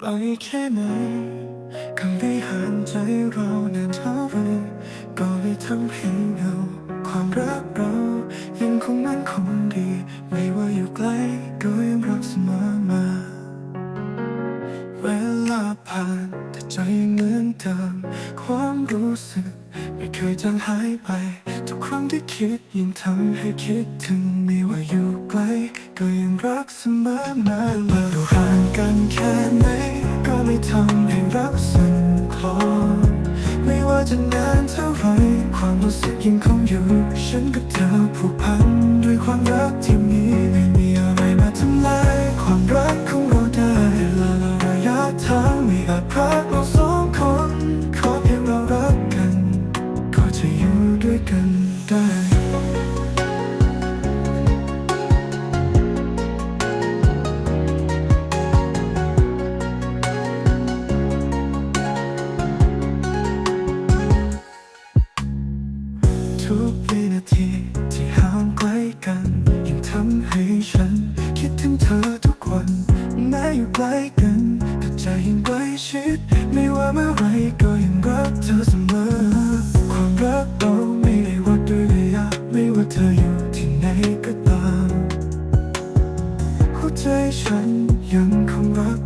ไกลแค่ไหนคำได้ห่างใจเรานานเท่าไรก็ไม่ทำให้เงาความรักเรายังคงมั่นคงดี ไม่ว่าอยู่ไกลก็ยังรักเสมอมา เวลาผ่านแต่ใจเหมือนเดิมความรู้สึก ไม่เคยจางหายไป ทุกครั้งที่คิดยิ่งทำให้คิดถึงไม่ว่าอยู่ไกลก็ยังรักเสมอมาเรา ยังคงอยู่ ฉันกับเธอผูกพันด้วยความรักที่มีไม่มีอะไรมาทำลายความรักของเราได้เวละระยะทางไม่อาจพราก ทุกวินาทีที่ห่างไกลกัน ยังทำให้ฉัน คิดถึงเธอทุกวันแม้อยู่ไกลกันแต่ใจยังใกล้ชิด ไม่ว่าเมื่อไรก็ยังรักเธอเสมอ ความรักเราไม่ได้วัดด้วยระยะไม่ว่าเธออยู่ที่ไหนก็ตาม หัวใจฉันยังคงรัก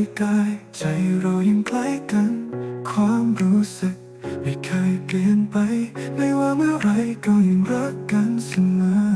ลกาย ใจเรายังใกล้กัน ความรู้สึก ไม่เคยเปลี่ยนไป ไม่ว่าเมื่อไรก็ยังรักกันเสมอ